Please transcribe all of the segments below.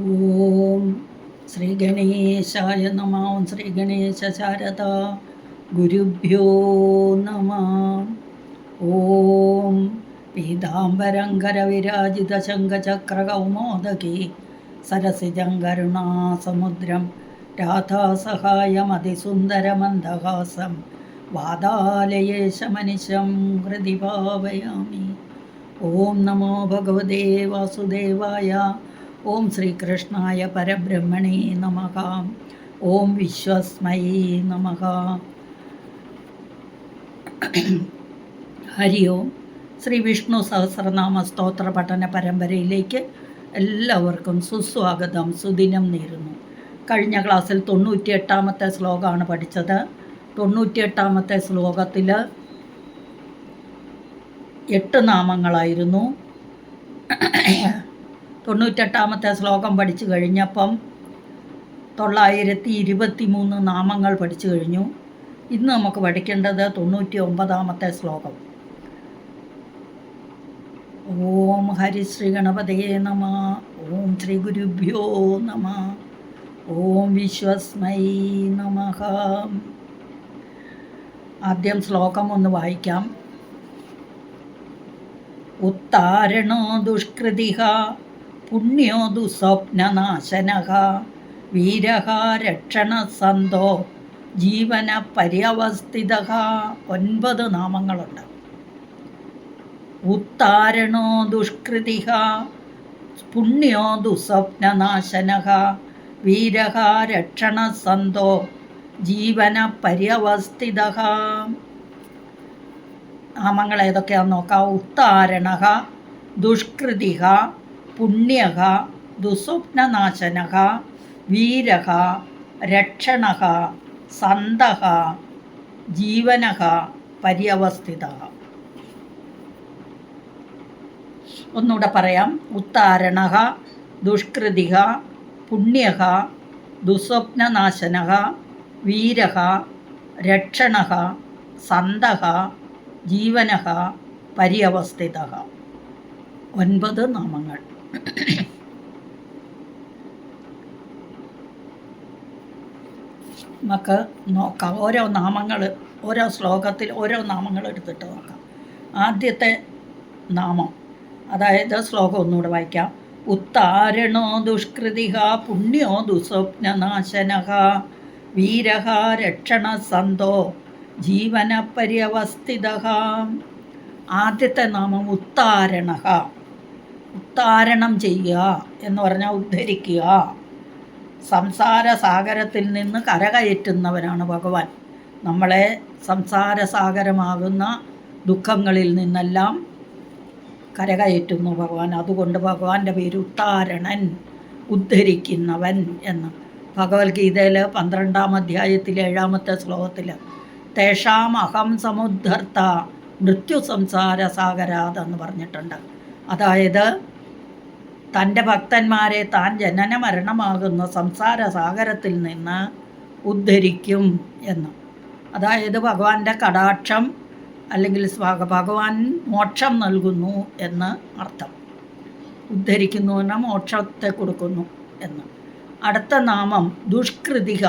ഓം ശ്രീ ഗണേശായ നമ ഓം ശ്രീ ഗണേശ ശാരദ ഗുരുഭ്യോ നമ ഓം പീതാംബരങ്കര വിരാജിത ശംഖചക്രകൗമോദകി സരസിജം കരുണാസമുദ്രം രാധാസഹായമതിസുന്ദരമന്ദഹാസം വാതാലയേശമനിശം ഹൃദി ഭാവയാമി ഓം നമോ ഭഗവതേ വാസുദേവായ ഓം ശ്രീകൃഷ്ണായ പരബ്രഹ്മണേ നമഃ. ഓം വിശ്വസ്മയേ നമഃ. ഹരി ഓം. ശ്രീ വിഷ്ണു സഹസ്രനാമ സ്തോത്ര പഠന പരമ്പരയിലേക്ക് എല്ലാവർക്കും സുസ്വാഗതം. സുദിനം നേരുന്നു. കഴിഞ്ഞ ക്ലാസ്സിൽ തൊണ്ണൂറ്റിയെട്ടാമത്തെ ശ്ലോകമാണ് പഠിച്ചത്. തൊണ്ണൂറ്റിയെട്ടാമത്തെ ശ്ലോകത്തിൽ എട്ട് നാമങ്ങളായിരുന്നു. തൊണ്ണൂറ്റെട്ടാമത്തെ ശ്ലോകം പഠിച്ചു കഴിഞ്ഞപ്പം തൊള്ളായിരത്തി ഇരുപത്തി മൂന്ന് നാമങ്ങൾ പഠിച്ചു കഴിഞ്ഞു. ഇന്ന് നമുക്ക് പഠിക്കേണ്ടത് തൊണ്ണൂറ്റി ഒമ്പതാമത്തെ ശ്ലോകം. ഓം ഹരിശ്രീ ഗണപതയെ നമ ഓം ശ്രീ ഗുരുഭ്യോ നമ ഓം വിശ്വസ്മൈ നമ. ആദ്യം ശ്ലോകം ഒന്ന് വായിക്കാം. ഉത്താരണോ ദുഷ്കൃതിഹ പുണ്യോ ദുസ്വപ്നനാശനഃ വീരഃ രക്ഷണസന്തോ ജീവന പര്യവസ്ഥിത ഒൻപത് നാമങ്ങളുണ്ട്. ഉത്താരണോ ദുഷ്കൃതി പുണ്യോ ദുസ്വപ്നനാശനഃ വീരഃ രക്ഷണസന്തോ ജീവന പര്യവസ്ഥിത നാമങ്ങൾ ഏതൊക്കെയാണെന്ന് നോക്കാം. ഉത്താരണ ദുഷ്കൃതിഹ പുണ്യ ദുസ്വപ്നനാശന വീരക രക്ഷണ സന്ത ജീവന പര്യവസ്ഥിത. ഒന്നുകൂടെ പറയാം. ഉത്താരണ ദുഷ്കൃതിക പുണ്യക ദുസ്വപ്നനാശന വീരക രക്ഷണ സന്ത ജീവന പര്യവസ്ഥിത ഒൻപത് നാമങ്ങൾ. നമുക്ക് നോക്കാം. ഓരോ നാമങ്ങൾ ഓരോ ശ്ലോകത്തിൽ ഓരോ നാമങ്ങൾ എടുത്തിട്ട് നോക്കാം. ആദ്യത്തെ നാമം അതായത് ശ്ലോകം ഒന്നുകൂടെ വായിക്കാം. ഉത്താരണോ ദുഷ്കൃതിക പുണ്യോ ദുസ്വപ്നനാശന വീരഹ രക്ഷണ സന്തോ ജീവന പര്യവസ്ഥിത ആദ്യത്തെ നാമം ഉത്താരണ ഉത്താരണം ചെയ്യുക എന്ന് പറഞ്ഞാൽ ഉദ്ധരിക്കുക. സംസാര സാഗരത്തിൽ നിന്ന് കരകയറ്റുന്നവനാണ് ഭഗവാൻ. നമ്മളെ സംസാര സാഗരമാകുന്ന ദുഃഖങ്ങളിൽ നിന്നെല്ലാം കരകയറ്റുന്നു ഭഗവാൻ. അതുകൊണ്ട് ഭഗവാന്റെ പേര് ഉത്താരണൻ ഉദ്ധരിക്കുന്നവൻ എന്ന്. ഭഗവത്ഗീതയിൽ പന്ത്രണ്ടാം അധ്യായത്തിൽ ഏഴാമത്തെ ശ്ലോകത്തിൽ തേഷാം അഹം സമുദ്ധർത്ത മൃത്യു സംസാര സാഗരാതെന്ന് പറഞ്ഞിട്ടുണ്ട്. അതായത് തന്റെ ഭക്തന്മാരെ താൻ ജനന മരണമാകുന്ന സംസാര സാഗരത്തിൽ നിന്ന് ഉദ്ധരിക്കും എന്ന്. അതായത് ഭഗവാന്റെ കടാക്ഷം അല്ലെങ്കിൽ ഭഗവാൻ മോക്ഷം നൽകുന്നു എന്ന് അർത്ഥം. ഉദ്ധരിക്കുന്നു എന്ന മോക്ഷത്തെ കൊടുക്കുന്നു എന്ന്. അടുത്ത നാമം ദുഷ്കൃതിക.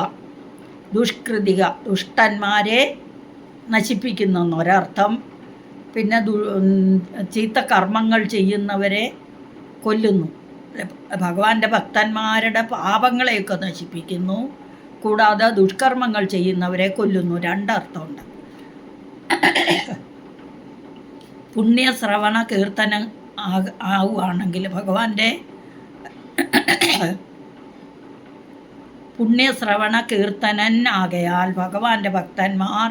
ദുഷ്കൃതിക. ദുഷ്ടന്മാരെ നശിപ്പിക്കുന്നു എന്നൊരർത്ഥം. പിന്നെ ദു ചീത്ത കർമ്മങ്ങൾ ചെയ്യുന്നവരെ കൊല്ലുന്നു. ഭഗവാന്റെ ഭക്തന്മാരുടെ പാപങ്ങളെയൊക്കെ നശിപ്പിക്കുന്നു. കൂടാതെ ദുഷ്കർമ്മങ്ങൾ ചെയ്യുന്നവരെ കൊല്ലുന്നു. രണ്ടർത്ഥമുണ്ട്. പുണ്യശ്രവണ കീർത്തനം ആവുകയാണെങ്കിൽ ഭഗവാന്റെ പുണ്യശ്രവണ കീർത്തനൻ ആകയാൽ ഭഗവാന്റെ ഭക്തന്മാർ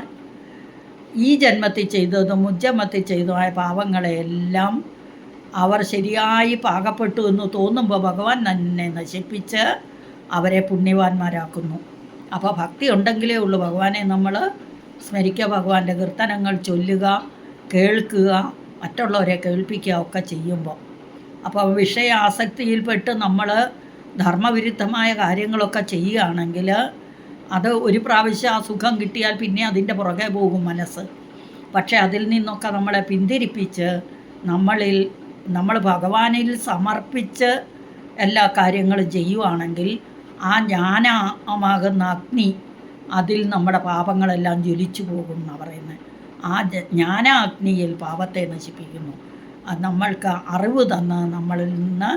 ഈ ജന്മത്തിൽ ചെയ്തതും മുജ്ജന്മത്തിൽ ചെയ്തതുമായ പാവങ്ങളെയെല്ലാം അവർ ശരിയായി പാകപ്പെട്ടു എന്ന് തോന്നുമ്പോൾ ഭഗവാൻ തന്നെ നശിപ്പിച്ച് അവരെ പുണ്യവാന്മാരാക്കുന്നു. അപ്പോൾ ഭക്തി ഉണ്ടെങ്കിലേ ഉള്ളൂ. ഭഗവാനെ നമ്മൾ സ്മരിക്കുക ഭഗവാന്റെ കീർത്തനങ്ങൾ ചൊല്ലുക കേൾക്കുക മറ്റുള്ളവരെ കേൾപ്പിക്കുക ഒക്കെ ചെയ്യുമ്പോൾ അപ്പോൾ വിഷയ ആസക്തിയിൽപ്പെട്ട് നമ്മൾ ധർമ്മവിരുദ്ധമായ കാര്യങ്ങളൊക്കെ ചെയ്യുകയാണെങ്കിൽ അത് ഒരു പ്രാവശ്യം ആ സുഖം കിട്ടിയാൽ പിന്നെ അതിന്റെ പുറകെ പോകും മനസ്സ്. പക്ഷേ അതിൽ നിന്നൊക്കെ നമ്മളെ പിന്തിരിപ്പിച്ച് നമ്മളിൽ നമ്മൾ ഭഗവാനിൽ സമർപ്പിച്ച് എല്ലാ കാര്യങ്ങളും ചെയ്യുവാണെങ്കിൽ ആ ജ്ഞാനമാകുന്ന അഗ്നി അതിൽ നമ്മുടെ പാപങ്ങളെല്ലാം ജ്വലിച്ചു പോകും എന്നാണ് പറയുന്നത്. ആ ജ്ഞാന ജ്ഞാനാഗ്നിയിൽ പാപത്തെ നശിപ്പിക്കുന്നു. അത് നമ്മൾക്ക് അറിവ് തന്ന് നമ്മളിൽ നിന്ന്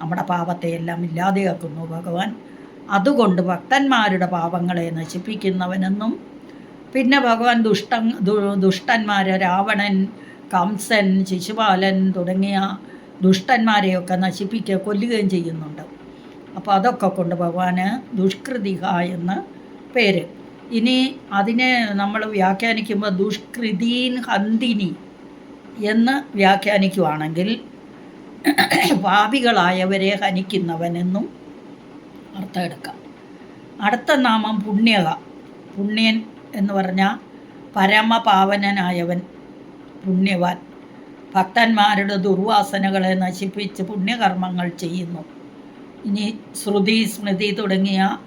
നമ്മുടെ പാപത്തെ എല്ലാം ഇല്ലാതെയാക്കുന്നു ഭഗവാൻ. അതുകൊണ്ട് ഭക്തന്മാരുടെ പാപങ്ങളെ നശിപ്പിക്കുന്നവനെന്നും പിന്നെ ഭഗവാൻ ദുഷ്ട ദുഷ്ടന്മാരെ രാവണൻ കംസൻ ശിശുപാലൻ തുടങ്ങിയ ദുഷ്ടന്മാരെയൊക്കെ നശിപ്പിക്കുക കൊല്ലുകയും ചെയ്യുന്നുണ്ട്. അപ്പോൾ അതൊക്കെ കൊണ്ട് ഭഗവാന് ദുഷ്കൃതിക എന്ന് പേര്. ഇനി അതിനെ നമ്മൾ വ്യാഖ്യാനിക്കുമ്പോൾ ദുഷ്കൃതീൻ ഹന്തിനി എന്ന് വ്യാഖ്യാനിക്കുവാണെങ്കിൽ പാപികളായവരെ ഹനിക്കുന്നവനെന്നും അർത്ഥം എടുക്കാം. അടുത്ത നാമം പുണ്യക. പുണ്യൻ എന്ന് പറഞ്ഞാൽ പരമപാവനനായവൻ. പുണ്യവാൻ. ഭക്തന്മാരുടെ ദുർവാസനകളെ നശിപ്പിച്ച് പുണ്യകർമ്മങ്ങൾ ചെയ്യുന്നു. ഇനി ശ്രുതി സ്മൃതി തുടങ്ങിയ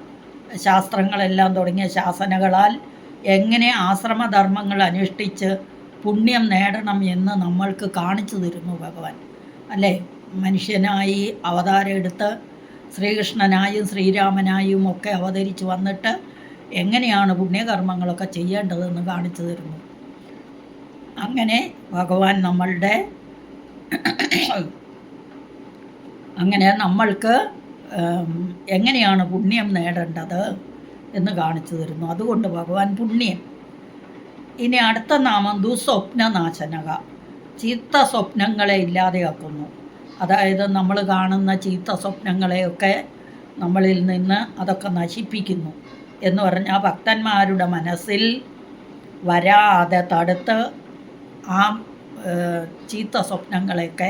ശാസ്ത്രങ്ങളെല്ലാം തുടങ്ങിയ ശാസനകളാൽ എങ്ങനെ ആശ്രമധർമ്മങ്ങൾ അനുഷ്ഠിച്ച് പുണ്യം നേടണം എന്ന് നമ്മൾക്ക് കാണിച്ചു തരുന്നു ഭഗവാൻ. അല്ലേ? മനുഷ്യനായി അവതാരം എടുത്ത് ശ്രീകൃഷ്ണനായും ശ്രീരാമനായും ഒക്കെ അവതരിച്ച് വന്നിട്ട് എങ്ങനെയാണ് പുണ്യകർമ്മങ്ങളൊക്കെ ചെയ്യേണ്ടതെന്ന് കാണിച്ചു തരുന്നു. അങ്ങനെ ഭഗവാൻ നമ്മളുടെ അങ്ങനെ നമ്മൾക്ക് എങ്ങനെയാണ് പുണ്യം നേടേണ്ടത് എന്ന് കാണിച്ചു തരുന്നു. അതുകൊണ്ട് ഭഗവാൻ പുണ്യം. ഇനി അടുത്ത നാമം ദുസ്വപ്നനാശനക. ചീത്ത സ്വപ്നങ്ങളെ ഇല്ലാതെയാക്കുന്നു. അതായത് നമ്മൾ കാണുന്ന ചീത്ത സ്വപ്നങ്ങളെയൊക്കെ നമ്മളിൽ നിന്ന് അതൊക്കെ നശിപ്പിക്കുന്നു എന്ന് പറഞ്ഞാൽ ഭക്തന്മാരുടെ മനസ്സിൽ വരാതെ തടുത്ത് ആ ചീത്ത സ്വപ്നങ്ങളെയൊക്കെ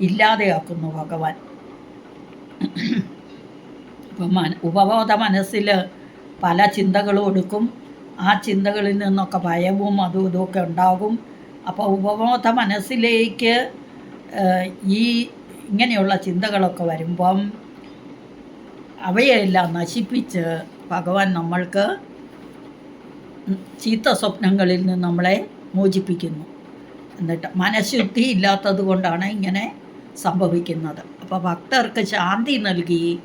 ഇല്ലാതെയാക്കുന്നു ഭഗവാൻ. ഇപ്പം മന ഉപബോധ മനസ്സിൽ പല ചിന്തകളും എടുക്കും. ആ ചിന്തകളിൽ നിന്നൊക്കെ ഭയവും അതും ഇതുമൊക്കെ ഉണ്ടാകും. അപ്പോൾ ഉപബോധ മനസ്സിലേക്ക് ഈ ഇങ്ങനെയുള്ള ചിന്തകളൊക്കെ വരുമ്പം അവയെല്ലാം നശിപ്പിച്ച് ഭഗവാൻ നമ്മൾക്ക് ചീത്ത സ്വപ്നങ്ങളിൽ നിന്ന് നമ്മളെ മോചിപ്പിക്കുന്നു. എന്നിട്ട് മനഃശുദ്ധി ഇല്ലാത്തത് കൊണ്ടാണ് ഇങ്ങനെ സംഭവിക്കുന്നത്. അപ്പോൾ ഭക്തർക്ക് ശാന്തി നൽകി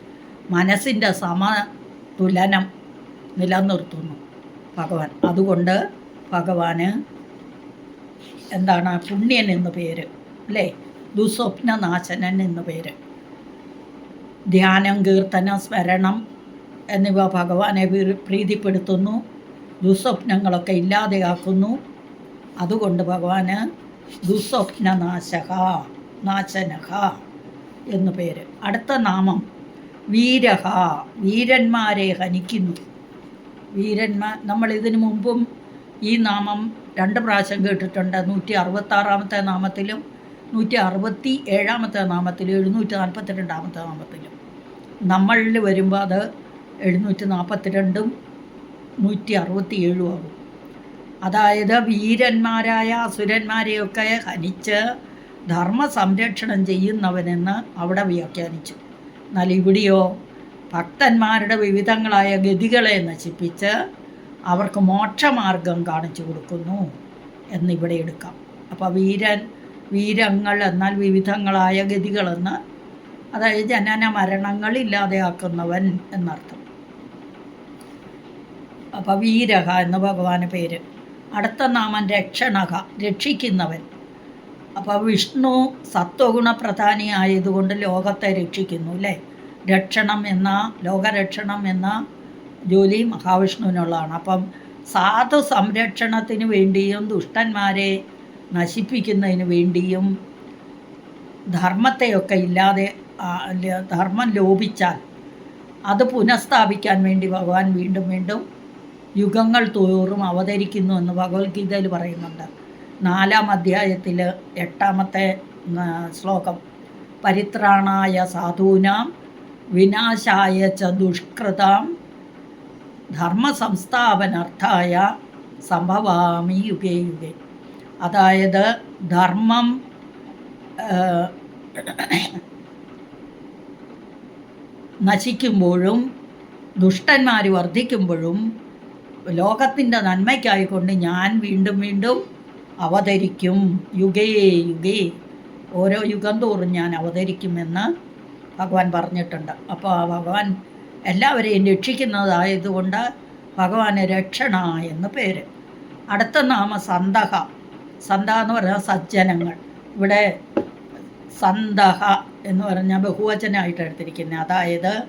മനസ്സിന്റെ സമതുലനം നിലനിർത്തുന്നു ഭഗവാൻ. അതുകൊണ്ട് ഭഗവാന് എന്താണ്? പുണ്യൻ എന്ന് പേര് അല്ലേ? ദുസ്വപ്നനാശനൻ എന്ന് പേര്. ധ്യാനം കീർത്തനം സ്മരണം എന്നിവ ഭഗവാനെ പ്രീതിപ്പെടുത്തുന്നു. ദുസ്വപ്നങ്ങളൊക്കെ ഇല്ലാതെയാക്കുന്നു. അതുകൊണ്ട് ഭഗവാന് ദുസ്വപ്നനാശക നാശനഹ എന്നു പേര്. അടുത്ത നാമം വീരഹ വീരന്മാരെ ഹനിക്കുന്നു. വീരന്മാർ നമ്മൾ ഇതിനു മുമ്പും ഈ നാമം രണ്ട് പ്രാവശ്യം കേട്ടിട്ടുണ്ട്. നൂറ്റി അറുപത്താറാമത്തെ നാമത്തിലും നൂറ്റി അറുപത്തി ഏഴാമത്തെ നാമത്തിലും എഴുന്നൂറ്റി നാൽപ്പത്തി രണ്ടാമത്തെ നാമത്തിലും. നമ്മളിൽ വരുമ്പോൾ അത് എഴുന്നൂറ്റി നാൽപ്പത്തിരണ്ടും നൂറ്റി അറുപത്തി ഏഴും ആകും. അതായത് വീരന്മാരായ അസുരന്മാരെയൊക്കെ ഹനിച്ച് ധർമ്മ സംരക്ഷണം ചെയ്യുന്നവനെന്ന് അവിടെ വ്യാഖ്യാനിച്ചു. എന്നാൽ ഇവിടെയോ ഭക്തന്മാരുടെ വിവിധങ്ങളായ ഗതികളെ നശിപ്പിച്ച് അവർക്ക് മോക്ഷമാർഗം കാണിച്ചു കൊടുക്കുന്നു എന്നിവിടെ എടുക്കാം. അപ്പോൾ വീരൻ വീരങ്ങൾ എന്നാൽ വിവിധങ്ങളായ ഗതികളെന്ന് അതായത് ജനന മരണങ്ങൾ ഇല്ലാതെയാക്കുന്നവൻ എന്നർത്ഥം. അപ്പോൾ വീരഹ എന്ന് ഭഗവാന് പേര്. അടുത്ത നാമം രക്ഷണക രക്ഷിക്കുന്നവൻ. അപ്പോൾ വിഷ്ണു സത്വഗുണ പ്രധാനിയായതുകൊണ്ട് ലോകത്തെ രക്ഷിക്കുന്നു അല്ലേ? രക്ഷണം എന്ന ലോകരക്ഷണം എന്ന ജോലി മഹാവിഷ്ണുവിനുള്ളതാണ്. അപ്പം സാധു സംരക്ഷണത്തിന് വേണ്ടിയും ദുഷ്ടന്മാരെ നശിപ്പിക്കുന്നതിന് വേണ്ടിയും ധർമ്മത്തെയൊക്കെ ഇല്ലാതെ ധർമ്മം ലോപിച്ചാൽ അത് പുനഃസ്ഥാപിക്കാൻ വേണ്ടി ഭഗവാൻ വീണ്ടും വീണ്ടും യുഗങ്ങൾ തോറും അവതരിക്കുന്നു എന്ന് ഭഗവത്ഗീതയിൽ പറയുന്നുണ്ട്. നാലാം അധ്യായത്തിൽ എട്ടാമത്തെ ശ്ലോകം. പരിത്രാണായ സാധൂനാം വിനാശായ ച ദുഷ്കൃതാം ധർമ്മ സംസ്ഥാപനർത്ഥായ സംഭവാമി യുഗേ യുഗേ. അതായത് ധർമ്മം നശിക്കുമ്പോഴും ദുഷ്ടന്മാർ വർദ്ധിക്കുമ്പോഴും ലോകത്തിന്റെ നന്മയ്ക്കായിക്കൊണ്ട് ഞാൻ വീണ്ടും വീണ്ടും അവതരിക്കും. യുഗേ യുഗേ. ഓരോ യുഗം തോറും ഞാൻ അവതരിക്കുമെന്ന് ഭഗവാൻ പറഞ്ഞിട്ടുണ്ട്. അപ്പോൾ ആ ഭഗവാൻ എല്ലാവരെയും രക്ഷിക്കുന്നതായതുകൊണ്ട് ഭഗവാന് രക്ഷണ എന്ന് പേര്. അടുത്ത നാമ സന്തഹ. സന്ത എന്ന് പറഞ്ഞാൽ സജ്ജനങ്ങൾ. ഇവിടെ സന്തഹ എന്ന് പറഞ്ഞാൽ ബഹുവചനമായിട്ട് എടുത്തിരിക്കുന്നത്. അതായത്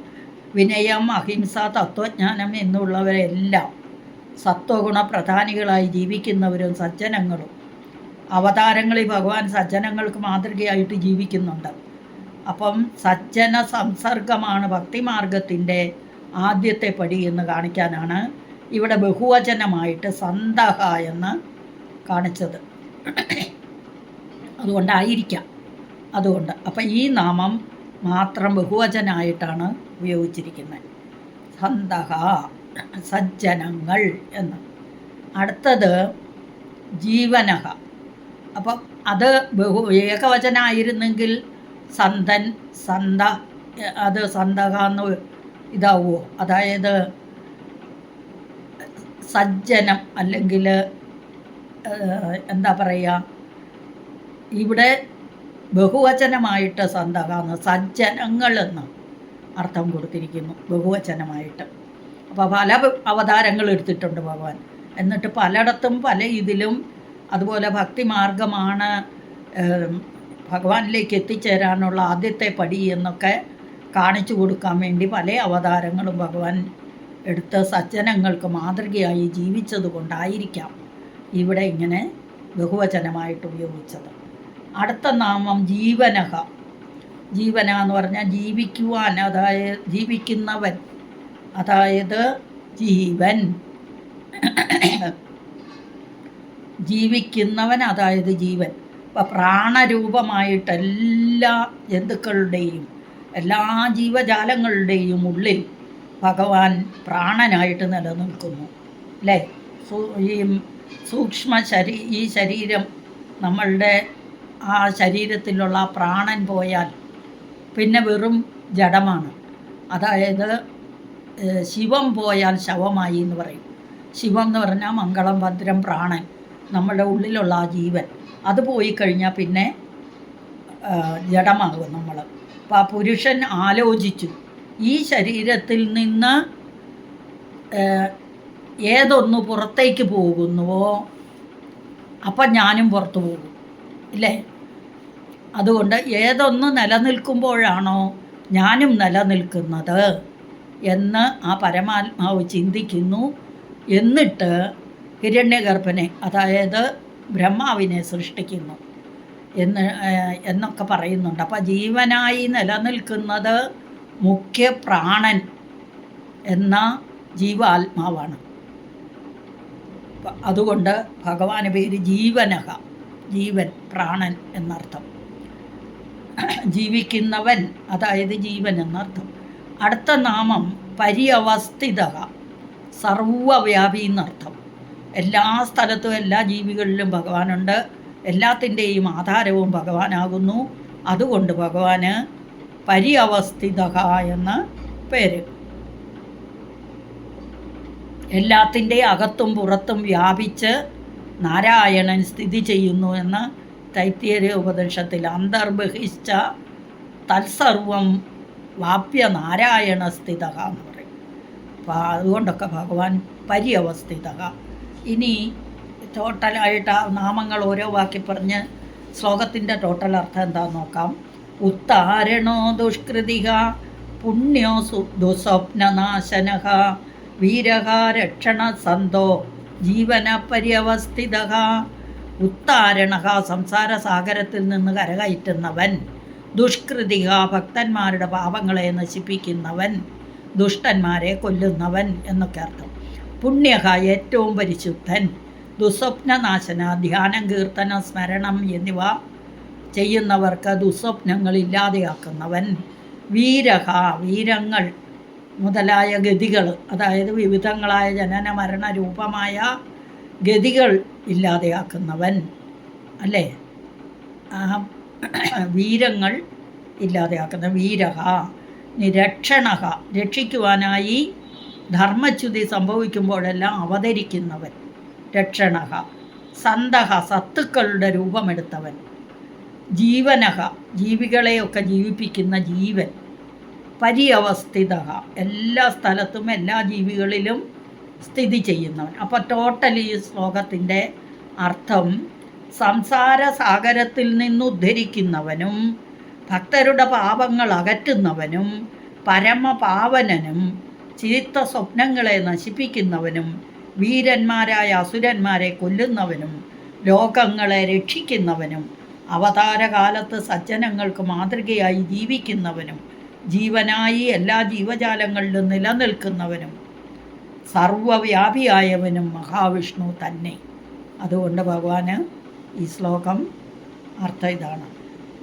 വിനയം അഹിംസ തത്വജ്ഞാനം എന്നുള്ളവരെല്ലാം സത്വഗുണ പ്രധാനികളായി ജീവിക്കുന്നവരും സജ്ജനങ്ങളും. അവതാരങ്ങളിൽ ഭഗവാൻ സജ്ജനങ്ങൾക്ക് മാതൃകയായിട്ട് ജീവിക്കുന്നുണ്ട്. അപ്പം സജ്ജന സംസർഗമാണ് ഭക്തിമാർഗത്തിന്റെ ആദ്യത്തെ പടി എന്ന് കാണിക്കാനാണ് ഇവിടെ ബഹുവചനമായിട്ട് സന്തഹ എന്ന് കാണിച്ചത്. അതുകൊണ്ടായിരിക്കാം. അതുകൊണ്ട് അപ്പം ഈ നാമം മാത്രം ബഹുവചനായിട്ടാണ് ഉപയോഗിച്ചിരിക്കുന്നത്. സന്തഹ. സജ്ജനങ്ങൾ എന്ന്. അടുത്തത് ജീവനഹ. അപ്പം അത് ബഹു ഏകവചനായിരുന്നെങ്കിൽ സന്തൻ സന്ത അത് സന്തക എന്ന് ഇതാവുമോ അതായത് സജ്ജനം അല്ലെങ്കിൽ എന്താ പറയുക ഇവിടെ ബഹുവചനമായിട്ട് സന്തകാന്ന് സജ്ജനങ്ങൾ എന്ന് അർത്ഥം കൊടുത്തിരിക്കുന്നു ബഹുവചനമായിട്ട്. അപ്പോൾ പല അവതാരങ്ങൾ എടുത്തിട്ടുണ്ട് ഭഗവാൻ. എന്നിട്ട് പലയിടത്തും പല ഇതിലും അതുപോലെ ഭക്തിമാർഗമാണ് ഭഗവാനിലേക്ക് എത്തിച്ചേരാനുള്ള ആദ്യത്തെ പടി എന്നൊക്കെ കാണിച്ചു കൊടുക്കാൻ വേണ്ടി പല അവതാരങ്ങളും ഭഗവാൻ എടുത്ത് സജ്ജനങ്ങൾക്ക് മാതൃകയായി ജീവിച്ചത് കൊണ്ടായിരിക്കാം ഇവിടെ ഇങ്ങനെ ബഹുവചനമായിട്ട് ഉപയോഗിച്ചത്. അടുത്ത നാമം ജീവനഹ. ജീവന എന്ന് പറഞ്ഞാൽ ജീവിക്കുവാൻ അതായത് ജീവിക്കുന്നവൻ. അതായത് ജീവൻ. ജീവിക്കുന്നവൻ അതായത് ജീവൻ. അപ്പം പ്രാണരൂപമായിട്ട് എല്ലാ ജന്തുക്കളുടെയും എല്ലാ ജീവജാലങ്ങളുടെയും ഉള്ളിൽ ഭഗവാൻ പ്രാണനായിട്ട് നിലനിൽക്കുന്നു. അല്ലേ? ഈ സൂക്ഷ്മ ശരീ ഈ ശരീരം നമ്മളുടെ ആ ശരീരത്തിലുള്ള പ്രാണൻ പോയാൽ പിന്നെ വെറും ജഡമാണ്. അതായത് ശിവം പോയാൽ ശവമായി എന്ന് പറയും. ശിവം എന്ന് പറഞ്ഞാൽ മംഗളം ഭദ്രം പ്രാണൻ നമ്മളുടെ ഉള്ളിലുള്ള ആ ജീവൻ. അത് പോയി കഴിഞ്ഞാൽ പിന്നെ ജഡമാകും നമ്മൾ അപ്പോൾ ആ പുരുഷൻ ആലോചിച്ചു. ഈ ശരീരത്തിൽ നിന്ന് ഏതൊന്ന് പുറത്തേക്ക് പോകുന്നുവോ അപ്പം ഞാനും പുറത്തു പോകും. ഇല്ലേ? അതുകൊണ്ട് ഏതൊന്ന് നിലനിൽക്കുമ്പോഴാണോ ഞാനും നിലനിൽക്കുന്നത്? എന്ന് ആ പരമാത്മാവ് ചിന്തിക്കുന്നു എന്നിട്ട് ഹിരണ്യഗർഭനെ അതായത് ബ്രഹ്മാവിനെ സൃഷ്ടിക്കുന്നു എന്ന് എന്നൊക്കെ പറയുന്നുണ്ട്. അപ്പോൾ ജീവനായി നിലനിൽക്കുന്നത് മുഖ്യ പ്രാണൻ എന്ന ജീവാത്മാവാണ്. അതുകൊണ്ട് ഭഗവാന് പേര് ജീവനഹ ജീവൻ പ്രാണൻ എന്നർത്ഥം. ജീവിക്കുന്നവൻ അതായത് ജീവൻ എന്നർത്ഥം. അടുത്ത നാമം പര്യവസ്ഥിത. സർവവ്യാപി എന്നർത്ഥം. എല്ലാ സ്ഥലത്തും എല്ലാ ജീവികളിലും ഭഗവാനുണ്ട്. എല്ലാത്തിന്റെയും ആധാരവും ഭഗവാനാകുന്നു. അതുകൊണ്ട് ഭഗവാന് പര്യവസ്ഥിത എന്ന പേര്. എല്ലാത്തിന്റെ അകത്തും പുറത്തും വ്യാപിച്ച് നാരായണൻ സ്ഥിതി ചെയ്യുന്നു എന്ന് തൈത്യര ഉപനിഷത്തിൽ അന്തർബഹിഷ്ഠ തത്സർവം വാപ്യ നാരായണ സ്ഥിത എന്ന് പറയും. അപ്പോൾ അതുകൊണ്ടൊക്കെ ഭഗവാൻ പര്യവസ്ഥിത ഇനി ടോട്ടലായിട്ട് ആ നാമങ്ങൾ ഓരോ വാക്കി പറഞ്ഞ് ശ്ലോകത്തിന്റെ ടോട്ടൽ അർത്ഥം എന്താണെന്ന് നോക്കാം. ഉത്താരണോ ദുഷ്കൃതിക പുണ്യോ സു ദുസ്വപ്നനാശന വീരകാരക്ഷണ രക്ഷണ സന്തോ ജീവന പര്യവസ്ഥിത ഉത്താരണ സംസാര സാഗരത്തിൽ നിന്ന് കരകയറ്റുന്നവൻ. ദുഷ്കൃതിക ഭക്തന്മാരുടെ പാപങ്ങളെ നശിപ്പിക്കുന്നവൻ ദുഷ്ടന്മാരെ കൊല്ലുന്നവൻ എന്നൊക്കെ അർത്ഥം. പുണ്യക ഏറ്റവും പരിശുദ്ധൻ ദുസ്വപ്നനാശന ധ്യാനം കീർത്തനം സ്മരണം എന്നിവ ചെയ്യുന്നവർക്ക് ദുസ്വപ്നങ്ങൾ ഇല്ലാതെയാക്കുന്നവൻ വീരഹ വീരങ്ങൾ മുതലായ ഗതികൾ അതായത് വിവിധങ്ങളായ ജനന മരണ രൂപമായ ഗതികൾ ഇല്ലാതെയാക്കുന്നവൻ. അല്ലേ? വീരങ്ങൾ ഇല്ലാതെയാക്കുന്ന വീരഹ നിരക്ഷണഹ രക്ഷിക്കുവാനായി ധർമ്മച്യുതി സംഭവിക്കുമ്പോഴെല്ലാം അവതരിക്കുന്നവൻ രക്ഷണഹ സന്തഹ സത്തുക്കളുടെ രൂപമെടുത്തവൻ ജീവനഹ ജീവികളെയൊക്കെ ജീവിപ്പിക്കുന്ന ജീവൻ പര്യവസ്ഥിത എല്ലാ സ്ഥലത്തും എല്ലാ ജീവികളിലും സ്ഥിതി ചെയ്യുന്നവൻ. അപ്പോൾ ടോട്ടലി ഈ ശ്ലോകത്തിന്റെ അർത്ഥം സംസാര സാഗരത്തിൽ നിന്നുദ്ധരിക്കുന്നവനും ഭക്തരുടെ പാപങ്ങൾ അകറ്റുന്നവനും പരമപാവനനും ചീത്ത സ്വപ്നങ്ങളെ നശിപ്പിക്കുന്നവനും വീരന്മാരായ അസുരന്മാരെ കൊല്ലുന്നവനും ലോകങ്ങളെ രക്ഷിക്കുന്നവനും അവതാരകാലത്ത് സജ്ജനങ്ങൾക്ക് മാതൃകയായി ജീവിക്കുന്നവനും ജീവനായി എല്ലാ ജീവജാലങ്ങളിലും നിലനിൽക്കുന്നവനും സർവവ്യാപിയായവനും മഹാവിഷ്ണു തന്നെ. അതുകൊണ്ട് ഭഗവാന് ഈ ശ്ലോകം അർത്ഥം ഇതാണ്.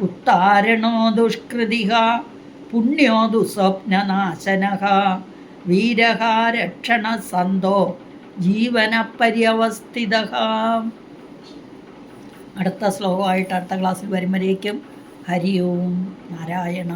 ഉത്താരണോ ദുഷ്കൃതിക പുണ്യോ ദുസ്വപ്നനാശന വീരഹ രക്ഷണ സന്തോ ജീവന പര്യവസ്ഥിത അടുത്ത ശ്ലോകമായിട്ട് അടുത്ത ക്ലാസ്സിൽ വരുമ്പോഴേക്കും ഹരി ഓം നാരായണ.